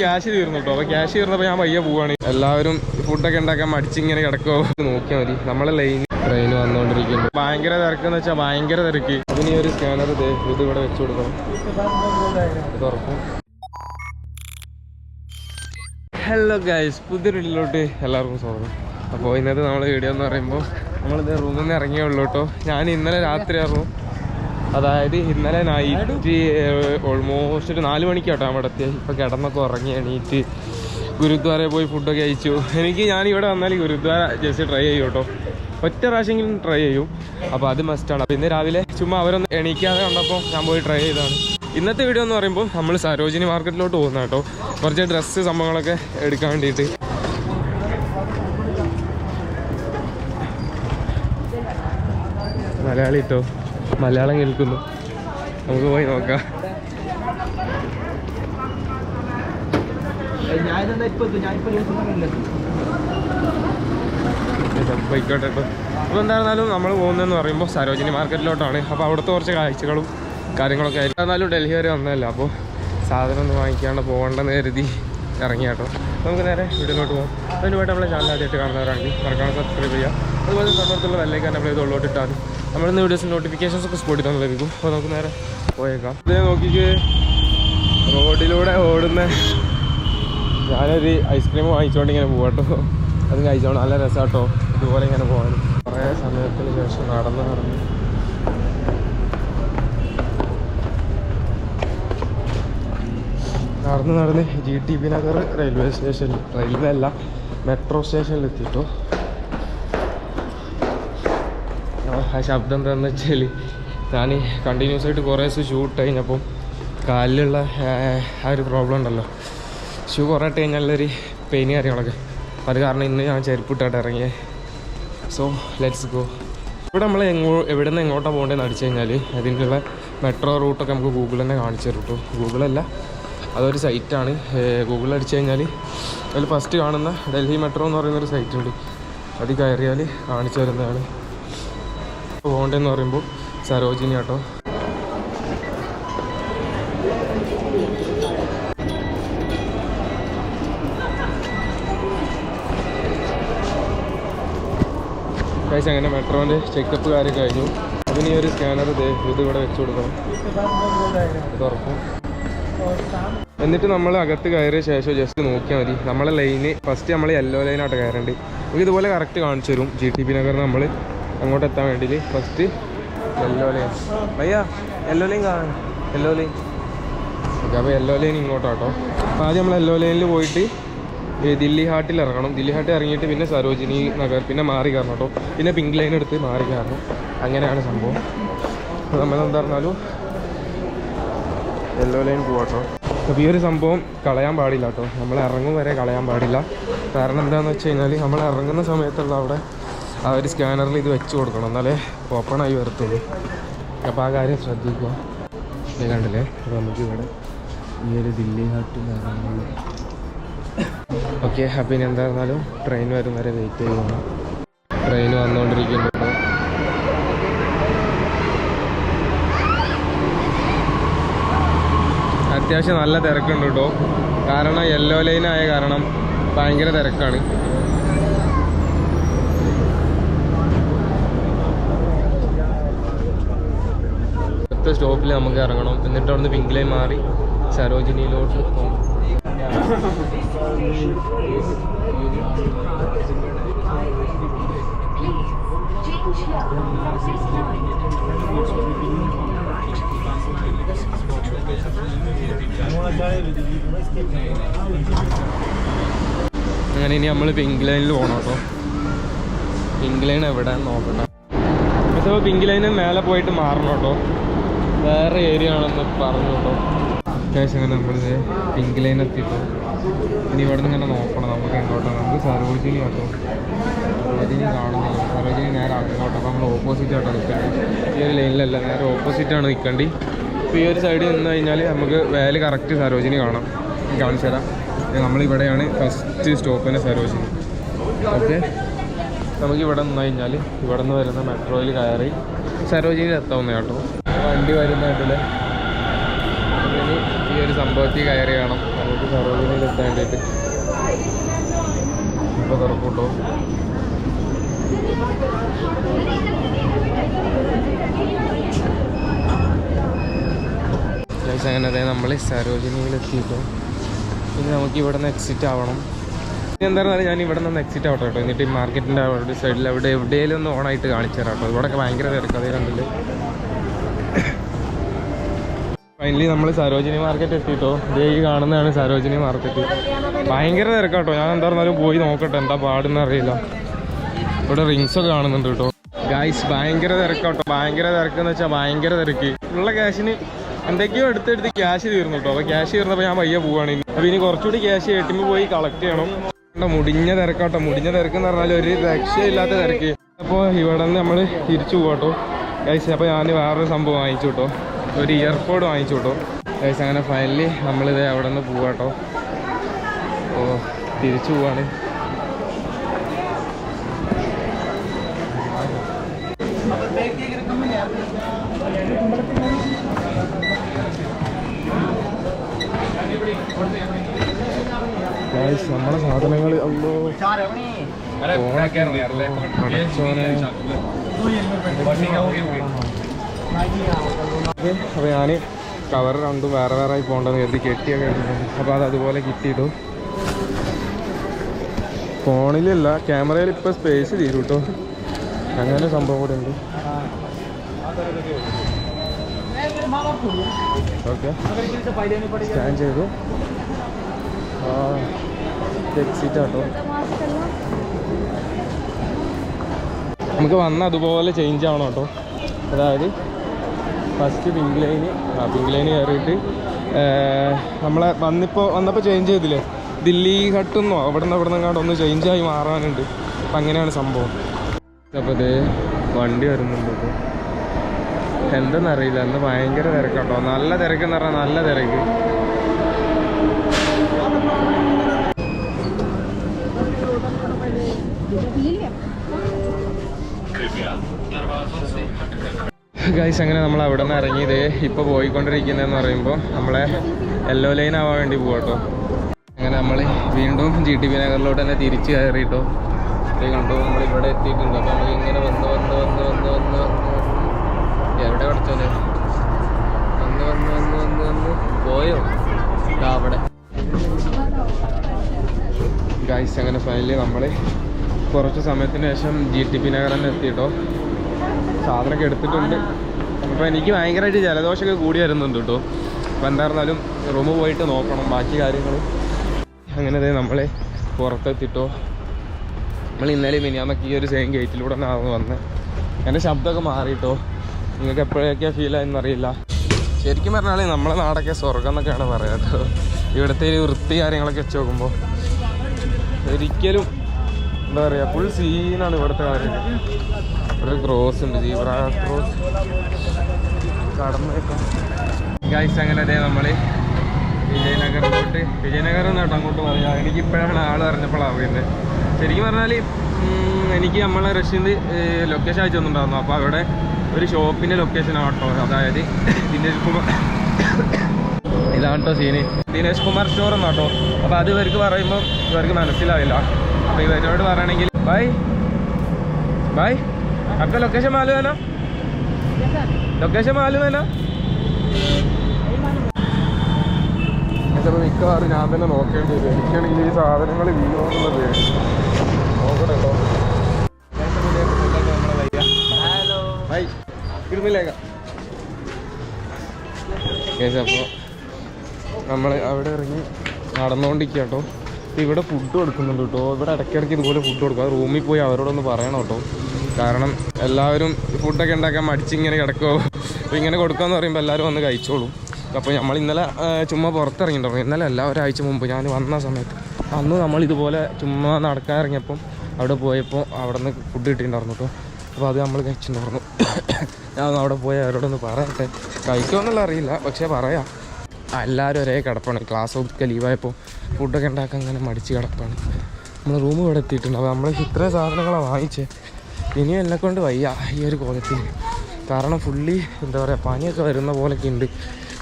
Cash തീർന്നു കേട്ടോ. അപ്പോൾ ക്യാഷ് തീർന്നപ്പോൾ ഞാൻ പയ്യെ പോവാണ്. എല്ലാവരും ഫുഡൊക്കെ ഉണ്ടാക്കാൻ മടിച്ചിങ്ങനെ കിടക്കുമോ നോക്കിയാൽ മതി. നമ്മളെ ലൈൻ ട്രെയിൻ വന്നുകൊണ്ടിരിക്കുന്നു ഭയങ്കര തിരക്കെന്ന് വെച്ചാൽ ഭയങ്കര തിരക്ക്. അതിന് ഒരു സ്കാനർ ഇത് ഇവിടെ വെച്ച് കൊടുക്കണം. ഹലോ ഗൈസ് പുതിയൊരു വീട്ടിലോട്ട് എല്ലാവർക്കും സ്വാഗതം. അപ്പോൾ ഇന്നത്തെ നമ്മുടെ വീഡിയോ എന്ന് പറയുമ്പോൾ നമ്മളിത് റൂമിൽ നിന്ന് ഇറങ്ങിയേ ഉള്ളൂ കേട്ടോ. ഞാൻ ഇന്നലെ രാത്രി ആയിരുന്നു അതായത് ഇന്നലെ നൈറ്റ് ഓൾമോസ്റ്റ് ഒരു നാല് മണിക്കാട്ടോ അവിടെ എത്തിയത് ഇപ്പം കിടന്നൊക്കെ ഉറങ്ങി എണീറ്റ് ഗുരുദ്വാര പോയി ഫുഡൊക്കെ കഴിച്ചു. എനിക്ക് ഞാൻ ഇവിടെ വന്നാൽ ഗുരുദ്വാര ജസ്റ്റ് ട്രൈ ചെയ്യും കേട്ടോ. ഒറ്റ പ്രാവശ്യമെങ്കിലും ട്രൈ ചെയ്യും. അപ്പോൾ അത് മസ്റ്റാണ് അപ്പോൾ ഇന്ന് രാവിലെ ചുമ്മാ അവരൊന്ന് എണീക്കാതെ കണ്ടപ്പോൾ ഞാൻ പോയി ട്രൈ ചെയ്തതാണ്. ഇന്നത്തെ വീഡിയോ എന്ന് പറയുമ്പോൾ നമ്മൾ സരോജിനി മാർക്കറ്റിലോട്ട് പോകുന്ന കേട്ടോ. കുറച്ച് ഡ്രസ്സ് സംഭവങ്ങളൊക്കെ എടുക്കാൻ വേണ്ടിയിട്ട്. മലയാളി ഇട്ടോ മലയാളം കേൾക്കുന്നു. നമുക്ക് പോയി നോക്കാം. പോയിക്കോട്ടെ കേട്ടോ അപ്പോൾ എന്തായിരുന്നാലും നമ്മൾ പോകുന്നതെന്ന് പറയുമ്പോൾ സരോജിനി മാർക്കറ്റിലോട്ടാണ്. അപ്പോൾ അവിടുത്തെ കുറച്ച് കാഴ്ചകളും കാര്യങ്ങളൊക്കെ ആയിരിക്കും എന്നാലും ഡൽഹി വരെ വന്നതല്ല? അപ്പോൾ സാധനം ഒന്നും വാങ്ങിക്കാണ്ട് പോകണ്ടെന്ന് കരുതി. ഇറങ്ങി കേട്ടോ നമുക്ക് നേരെ വീട്ടിലോട്ട് പോകാം അതിന് വേണ്ടി നമ്മളെ ചാനൽ ആദ്യമായിട്ട് കാണുന്നവരാണെങ്കിൽ മറക്കാതെ സബ്സ്ക്രൈബ് ചെയ്യുക. അതുപോലെ തൊട്ടടുത്തുള്ള വെല്ലേക്ക് നമ്മൾ ഇത് ഉള്ളോട്ടിട്ടാൽ നമ്മളിന്ന് വീഡിയോസിൽ നോട്ടിഫിക്കേഷൻസ് ഒക്കെ സ്പോട്ടിൽ തന്നെ ലഭിക്കും. അപ്പോൾ നമുക്ക് നേരെ പോയേക്കാം. ഇതേ നോക്കിക്ക്. റോഡിലൂടെ ഓടുന്ന ഞാനൊരു ഐസ്ക്രീം വാങ്ങിച്ചുകൊണ്ട് ഇങ്ങനെ പോകട്ടോ അത് കഴിച്ചോണ്ട് നല്ല രസമാട്ടോ ഇതുപോലെ ഇങ്ങനെ പോകാൻ കുറേ സമയത്തിന് ശേഷം നടന്ന് നടന്ന് നടന്ന് നടന്ന് G T P Nagar railway station railway അല്ല മെട്രോ സ്റ്റേഷനിൽ എത്തിയിട്ടോ ആ ശബ്ദം എന്താണെന്ന് വെച്ചാൽ ഞാൻ കണ്ടിന്യൂസ് ആയിട്ട് കുറേ ദിവസം ഷൂട്ട് കഴിഞ്ഞപ്പം കാലിലുള്ള ആ, ഒരു പ്രോബ്ലം ഉണ്ടല്ലോ. ഷൂ കുറേ ഇട്ട് കഴിഞ്ഞാലൊരു പെയിൻ കാര്യങ്ങളൊക്കെ. അപ്പോൾ അത് കാരണം ഇന്ന് ഞാൻ ചെരുപ്പിട്ടായിട്ട് ഇറങ്ങിയേ. സോ ലെറ്റ്സ് ഗോ ഇവിടെ നമ്മൾ എങ്ങോ എവിടെ നിന്ന് എങ്ങോട്ടാണ് പോകേണ്ടതെന്ന് അടിച്ചു കഴിഞ്ഞാൽ അതിനുള്ള മെട്രോ റൂട്ടൊക്കെ നമുക്ക് ഗൂഗിൾ തന്നെ കാണിച്ചു തരും കേട്ടോ ഗൂഗിളല്ല അതൊരു സൈറ്റാണ് ഗൂഗിളിൽ അടിച്ചു കഴിഞ്ഞാൽ അതിൽ ഫസ്റ്റ് കാണുന്ന ഡൽഹി മെട്രോ എന്ന് പറയുന്നൊരു സൈറ്റ് ഉണ്ട്. അതിൽ കയറിയാൽ കാണിച്ചു തരുന്നതാണ്. പോകേണ്ടതെന്ന് പറയുമ്പോൾ സരോജിനി കേട്ടോ കഴിച്ച് അങ്ങനെ മെട്രോന്റെ ചെക്കപ്പ് കാര്യം കഴിഞ്ഞു. അതിന് ഈ ഒരു സ്കാനർ ഇത് ഇവിടെ വെച്ച് കൊടുക്കണം. തുറക്കും എന്നിട്ട് നമ്മൾ അകത്ത് കയറിയ ശേഷം ജസ്റ്റ് നോക്കിയാൽ മതി. നമ്മളെ ലൈന് ഫസ്റ്റ് നമ്മൾ യെല്ലോ ലൈനായിട്ട് കയറേണ്ടി നമുക്ക് ഇതുപോലെ കറക്റ്റ് കാണിച്ചു തരും. ജി ടി പി നഗർ നമ്മൾ അങ്ങോട്ട് എത്താൻ വേണ്ടി ഫസ്റ്റ് യെല്ലോ ലൈൻ അയ്യാ യെല്ലോ ലൈൻ കാണാൻ. യെല്ലോ ലൈൻ ഓക്കെ അപ്പോൾ യെല്ലോ ലൈൻ ഇങ്ങോട്ടാട്ടോ. അപ്പോൾ ആദ്യം നമ്മൾ യെല്ലോ ലൈനിൽ പോയിട്ട് ദില്ലി ഹാട്ടിൽ ഇറങ്ങണം. ദില്ലി ഹാട്ടിൽ ഇറങ്ങിയിട്ട് പിന്നെ സരോജിനി നഗർ പിന്നെ മാറി കയറണം കേട്ടോ പിന്നെ പിങ്ക് ലൈൻ എടുത്ത് മാറി കയറണം. അങ്ങനെയാണ് സംഭവം. നമ്മൾ എന്താ പറഞ്ഞാലും യെല്ലോ ലൈൻ പോവാട്ടോ അപ്പോൾ ഈ ഒരു സംഭവം കളയാൻ പാടില്ല കേട്ടോ നമ്മൾ ഇറങ്ങും വരെ കളയാൻ പാടില്ല. കാരണം എന്താണെന്ന് വെച്ച് കഴിഞ്ഞാൽ നമ്മൾ ഇറങ്ങുന്ന സമയത്തുള്ള അവിടെ ആ ഒരു സ്കാനറിൽ ഇത് വെച്ച് കൊടുക്കണം. എന്നാലേ ഓപ്പൺ ആയി വരത്തുള്ളൂ. അപ്പോൾ ആ കാര്യം ശ്രദ്ധിക്കുക. ഇത് കണ്ടില്ലേ? അപ്പോൾ നമുക്കിവിടെ ഈ ഒരു ദില്ലി ഹാട്ടിൽ ഇറങ്ങുള്ളൂ ഓക്കെ അപ്പം ഇനി എന്തായിരുന്നാലും ട്രെയിൻ വരും വരെ വെയിറ്റ് ചെയ്യുന്നു ട്രെയിൻ വന്നുകൊണ്ടിരിക്കുന്നുണ്ട് അത്യാവശ്യം നല്ല തിരക്കുണ്ട് കേട്ടോ. കാരണം യെല്ലോ ലൈൻ ആയ കാരണം ഭയങ്കര തിരക്കാണ്. അടുത്ത സ്റ്റോപ്പിൽ നമുക്ക് ഇറങ്ങണം. എന്നിട്ട് അവിടുന്ന് പിങ്ക് ലൈൻ മാറി സരോജിനിയിലോട്ട് പോകണം അങ്ങനെ ഇനി നമ്മൾ പിങ്ക് ലൈനിൽ പോകണം കേട്ടോ. പിങ്ക് ലൈൻ എവിടെ നോക്കണം ഇപ്പോൾ പിങ്ക് ലൈന് മേലെ പോയിട്ട് മാറണം കേട്ടോ. വേറെ ഏരിയ ആണെന്ന് പറഞ്ഞു കേട്ടോ. അത്യാവശ്യം അങ്ങനെ നമ്മളിത് പിങ്ക് ലൈൻ എത്തിയിട്ടു. ഇനി ഇവിടെ നിന്ന് ഇങ്ങനെ നോക്കണം. നമുക്ക് എങ്ങോട്ടാണ്? നമുക്ക് സരോജിനി കേട്ടോ. സരോജിനി കാണുന്നില്ല സരോജിനി നേരെ അങ്ങോട്ടോ. അപ്പോൾ നമ്മൾ ഓപ്പോസിറ്റ് ആട്ടോ നിൽക്കേണ്ടത് ഈ ഒരു ലൈനിലല്ല നേരെ ഓപ്പോസിറ്റാണ് നിൽക്കേണ്ടി ഇപ്പോൾ ഈ ഒരു സൈഡിൽ നിന്ന് കഴിഞ്ഞാൽ നമുക്ക് വേൽ കറക്റ്റ് സരോജിനി കാണാം. കാണിച്ചു തരാം. നമ്മളിവിടെയാണ് ഫസ്റ്റ് സ്റ്റോപ്പ് തന്നെ സരോജിനി. ഓക്കെ നമുക്ക് ഇവിടെ നിന്ന് കഴിഞ്ഞാൽ ഇവിടെ നിന്ന് വരുന്ന മെട്രോയിൽ കയറി സരോജിനിയിൽ എത്താവുന്ന കേട്ടോ. വണ്ടി വരുന്ന ഇതിൽ ഇനി ഈ ഒരു സംഭവത്തിൽ കയറി വേണം നമുക്ക് സരോജിനിയിൽ എത്താൻ വേണ്ടിയിട്ട്. ഇപ്പോൾ തുറക്കൂട്ടോ അങ്ങനെ അതായത് നമ്മൾ സരോജിനിയിൽ എത്തിയിട്ടു ഇനി നമുക്ക് ഇവിടെ നിന്ന് എക്സിറ്റ് ആവണം. ഇനി ഞാൻ ഇവിടെ നിന്ന് എക്സിറ്റ് ആവട്ടെ കേട്ടോ. എന്നിട്ട് ഈ മാർക്കറ്റിന്റെ അവിടെ സൈഡിൽ അവിടെ എവിടെയെങ്കിലും ഒന്ന് ഓണായിട്ട് കാണിച്ചു തരാം കേട്ടോ. ഇവിടെയൊക്കെ ഭയങ്കര തിരക്ക് അതേ കണ്ടില്ല ഫൈനലി നമ്മൾ സരോജിനി മാർക്കറ്റ് എത്തിയിട്ടോ ഇതേ ഈ കാണുന്നതാണ് സരോജിനി മാർക്കറ്റ് ഭയങ്കര തിരക്കാട്ടോ ഞാൻ എന്താ പറഞ്ഞാലും പോയി നോക്കട്ടെ എന്താ പാടെന്ന് അറിയില്ല. ഇവിടെ റിങ്സ് ഒക്കെ കാണുന്നുണ്ട് കേട്ടോ. ഗായ്സ് ഭയങ്കര തിരക്കാട്ടോ ഭയങ്കര തിരക്ക് എന്ന് വെച്ചാൽ ഭയങ്കര തിരക്ക്. ഉള്ള ക്യാഷിന് എന്തൊക്കെയോ എടുത്തെടുത്ത് ക്യാഷ് തീർന്നു കേട്ടോ അപ്പോൾ ക്യാഷ് തീർന്നപ്പോൾ ഞാൻ വയ്യ പോവാണ് ഇനി. അപ്പോൾ ഇനി കുറച്ചുകൂടി ക്യാഷ് എ പോയി കളക്ട് ചെയ്യണം. മുടിഞ്ഞ തിരക്കാട്ടോ. മുടിഞ്ഞ തിരക്ക് എന്ന് പറഞ്ഞാൽ ഒരു രക്ഷയില്ലാത്ത തിരക്ക്. അപ്പോൾ ഇവിടെ നിന്ന് നമ്മൾ തിരിച്ചു പോകട്ടോ ഗൈസ് അപ്പോൾ ഞാൻ വേറൊരു സംഭവം വാങ്ങിച്ചു കേട്ടോ ഒരു ഇയർപോഡ് വാങ്ങിച്ചു കേട്ടോ ഗൈസ് അങ്ങനെ ഫൈനലി നമ്മളിത് അവിടെ നിന്ന് പോവാട്ടോ ഓ തിരിച്ചു പോവാണ്. നമ്മളെ സാധനങ്ങൾ അപ്പോൾ ഞാൻ കവർ രണ്ടും വേറെ വേറെ ആയി പോകണ്ടെന്ന് കരുതി കെട്ടിയൊക്കെ അപ്പോൾ അത് അതുപോലെ കിട്ടിയിട്ടു. ഫോണിലല്ല ക്യാമറയിൽ ഇപ്പോൾ സ്പേസ് തീരും കേട്ടോ അങ്ങനെ സംഭവം കൂടെ ഉണ്ട്. ഓക്കെ. സ്കാൻ ചെയ്തു. സീറ്റാട്ടോ നമുക്ക് വന്ന അതുപോലെ ചേഞ്ച് ആവണം കേട്ടോ. അതായത് ഫസ്റ്റ് പിങ്ക് ലൈന് ആ പിങ്ക് ലൈന് കയറിയിട്ട് നമ്മളെ വന്നിപ്പോൾ വന്നപ്പോൾ ചേഞ്ച് ചെയ്തില്ലേ? ദില്ലി ഘട്ടുന്നോ അവിടെ നിന്ന് അവിടെ നിന്നങ്ങാണ്ട് ഒന്ന് ചേഞ്ച് ആയി മാറാനുണ്ട്. അപ്പം അങ്ങനെയാണ് സംഭവം. അപ്പോൾ ഇത് വണ്ടി വരുന്നുണ്ട് ഇപ്പോൾ എന്തെന്നറിയില്ല അന്ന് ഭയങ്കര തിരക്കാട്ടോ നല്ല തിരക്കെന്ന് പറഞ്ഞാൽ നല്ല തിരക്ക്. ഗൈസ് അങ്ങനെ നമ്മൾ അവിടെ നിന്ന് ഇറങ്ങിയത് ഇപ്പോൾ പോയിക്കൊണ്ടിരിക്കുന്നതെന്ന് പറയുമ്പോൾ നമ്മളെ യെല്ലോ ലൈൻ ആവാൻ വേണ്ടി പോകട്ടോ അങ്ങനെ നമ്മൾ വീണ്ടും ജി ടി പി നഗറിലോട്ട് തന്നെ തിരിച്ച് കയറിയിട്ടോ കണ്ടു നമ്മൾ ഇവിടെ എത്തിയിട്ടുണ്ട്. അപ്പോൾ നമ്മൾ ഇങ്ങനെ വന്ന് വന്ന് വന്ന് വന്ന് വന്ന് എവിടെ പഠിച്ചോനെ വന്ന് വന്ന് വന്ന് വന്ന് വന്ന്. പോയോ? ഇതാ അവിടെ. ഗൈസ് അങ്ങനെ ഫൈനലി നമ്മൾ കുറച്ച് സമയത്തിന് ശേഷം ജി ടി പി നഗർ തന്നെ എത്തിയിട്ടോ സാധനമൊക്കെ എടുത്തിട്ടുണ്ട്. അപ്പോൾ എനിക്ക് ഭയങ്കരമായിട്ട് ജലദോഷമൊക്കെ കൂടി വരുന്നുണ്ട് കേട്ടോ. അപ്പോൾ എന്തായിരുന്നാലും റൂമ് പോയിട്ട് നോക്കണം ബാക്കി കാര്യങ്ങൾ അങ്ങനെ ദേ നമ്മളെ പുറത്തെത്തിട്ടോ. നമ്മൾ ഇന്നലെ മിനിയാന്നൊക്കെ ഈ ഒരു സെയിം ഗേറ്റിലൂടെ ആണ് വന്നത് എന്റെ ശബ്ദമൊക്കെ മാറിയിട്ടോ നിങ്ങൾക്ക് എപ്പോഴൊക്കെയാണ് ഫീൽ ആയെന്നറിയില്ല. ശരിക്കും പറഞ്ഞാൽ നമ്മളെ നാടൊക്കെ സ്വർഗം എന്നൊക്കെയാണ് പറയുക ഇവിടുത്തെ ഒരു വൃത്തി കാര്യങ്ങളൊക്കെ വെച്ച് നോക്കുമ്പോൾ ഒരിക്കലും എന്താ പറയുക ഫുൾ സീനാണ് ഇവിടുത്തെ കാര്യം. ഇവിടെ ക്രോസ് ഉണ്ട് ജീബ്ര ക്രോസ് കടന്നേക്കാം. ഗൈസ് അങ്ങനെ അതേ നമ്മൾ വിജയനഗറിലോട്ട് വിജയനഗർ എന്നാട്ടോ അങ്ങോട്ട് പറയാം എനിക്ക് ഇപ്പോഴാണ് ആൾ അറിഞ്ഞപ്പോഴാണ് അറിയുന്നത്. ശരിക്കും പറഞ്ഞാൽ എനിക്ക് നമ്മളെ റഷ്യന്ത് ലൊക്കേഷൻ അയച്ചു തന്നിട്ടുണ്ടായിരുന്നു. അപ്പോൾ അവിടെ ഒരു ലൊക്കേഷൻ ആണ് കേട്ടോ. അതായത് ദിനേശ് കുമാർ ഇതാണ് കേട്ടോ സീന് ദിനേശ് കുമാർ സ്റ്റോർ എന്നാട്ടോ അപ്പോൾ അത് ഇവർക്ക് പറയുമ്പോ ഇവർക്ക് മനസ്സിലാവില്ല അപ്പോൾ ഇവരോട് പറയണെങ്കിൽ ബൈ. ബൈ. അക്ക ലൊക്കേഷൻ മാലുവേന ലൊക്കേഷൻ മാലുവേന എന്നിട്ടപ്പോൾ മിക്കവാറും ഞാൻ തന്നെ നോക്കേണ്ടി വരും. എനിക്കാണെങ്കിൽ ഈ സാധനങ്ങൾ വീണോന്നുള്ളത് എന്നുള്ളത് കേട്ടോ. ഇരുന്നില്ലേക്ക അപ്പോൾ നമ്മൾ അവിടെ ഇറങ്ങി നടന്നുകൊണ്ടിരിക്കുക കേട്ടോ ഇവിടെ ഫുഡ് കൊടുക്കുന്നുണ്ട് കേട്ടോ. ഇവിടെ ഇടയ്ക്കിടയ്ക്ക് ഇതുപോലെ ഫുഡ് കൊടുക്കും. അത് റൂമിൽ പോയി അവരോടൊന്ന് പറയണം കേട്ടോ. കാരണം എല്ലാവരും ഫുഡൊക്കെ ഉണ്ടാക്കാൻ മടിച്ചിങ്ങനെ കിടക്കുമോ അപ്പോൾ ഇങ്ങനെ കൊടുക്കാന്ന് പറയുമ്പോൾ എല്ലാവരും വന്ന് കഴിച്ചോളും. അപ്പോൾ നമ്മൾ ഇന്നലെ ചുമ്മാ പുറത്തിറങ്ങിയിട്ടുണ്ടായിരുന്നു. ഇന്നലെ അല്ല ഒരാഴ്ച മുമ്പ് ഞാൻ വന്ന സമയത്ത് അന്ന് നമ്മൾ ഇതുപോലെ ചുമ്മാ നടക്കാൻ ഇറങ്ങിയപ്പം അവിടെ പോയപ്പോൾ അവിടെ നിന്ന് ഫുഡ് കിട്ടിയിട്ടുണ്ടായിരുന്നു കേട്ടോ. അപ്പോൾ അത് നമ്മൾ കഴിച്ചു തുറന്നു ഞാൻ അവിടെ പോയി അവരോടൊന്ന് പറയട്ടെ. കഴിക്കുമെന്നുള്ള അറിയില്ല പക്ഷേ പറയാം. എല്ലാവരും ഒരേ കിടപ്പാണ്. ക്ലാസ് ഒക്കെ ലീവായപ്പോൾ ഫുഡൊക്കെ ഉണ്ടാക്കാൻ അങ്ങനെ മടിച്ച് കിടപ്പാണ്. നമ്മൾ റൂം ഇവിടെ എത്തിയിട്ടുണ്ട്. അപ്പോൾ നമ്മൾ ഇത്രയും സാധനങ്ങളാണ് വാങ്ങിച്ചത് ഇനിയും എന്നെ കൊണ്ട് വയ്യ ഈ ഒരു കോലത്തിൽ കാരണം ഫുള്ളി എന്താ പറയുക പനിയൊക്കെ വരുന്ന പോലൊക്കെ ഉണ്ട്.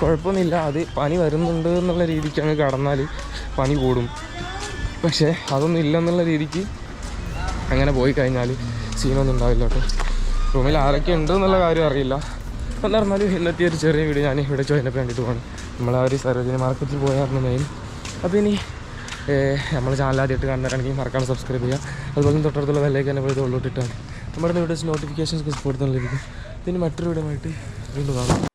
കുഴപ്പമൊന്നുമില്ല. അത് പനി വരുന്നുണ്ട് എന്നുള്ള രീതിക്ക് അങ്ങ് കടന്നാൽ പനി കൂടും. പക്ഷേ അതൊന്നും ഇല്ലെന്നുള്ള രീതിക്ക് അങ്ങനെ പോയി കഴിഞ്ഞാൽ സീനൊന്നും ഉണ്ടാവില്ല കേട്ടോ. റൂമിൽ ആരൊക്കെ ഉണ്ട് എന്നുള്ള കാര്യം അറിയില്ല. എന്നിരുന്നാലും ഇന്നത്തെ ഒരു ചെറിയ വീഡിയോ ഞാൻ ഇവിടെ ചോദിനപ്പോൾ വേണ്ടിയിട്ട് പോകണം നമ്മൾ ആ ഒരു സരോജിനി മാർക്കറ്റിൽ പോയായിരുന്നു മെയിൻ അപ്പോൾ ഇനി നമ്മൾ ചാനൽ ആദ്യമായിട്ട് കാണുന്നവരാണെങ്കിൽ മറക്കാതെ സബ്സ്ക്രൈബ് ചെയ്യുക. അതുപോലെ തൊട്ടടുത്തുള്ള വിലയൊക്കെ തന്നെ പോയി ഉള്ളോട്ടിട്ടാണ് നമ്മുടെ വീഡിയോസ് നോട്ടിഫിക്കേഷൻസ് കൊടുത്താൽ ലഭിക്കും പിന്നെ മറ്റൊരു വീഡിയോ ആയിട്ട് വീണ്ടും കാണാം.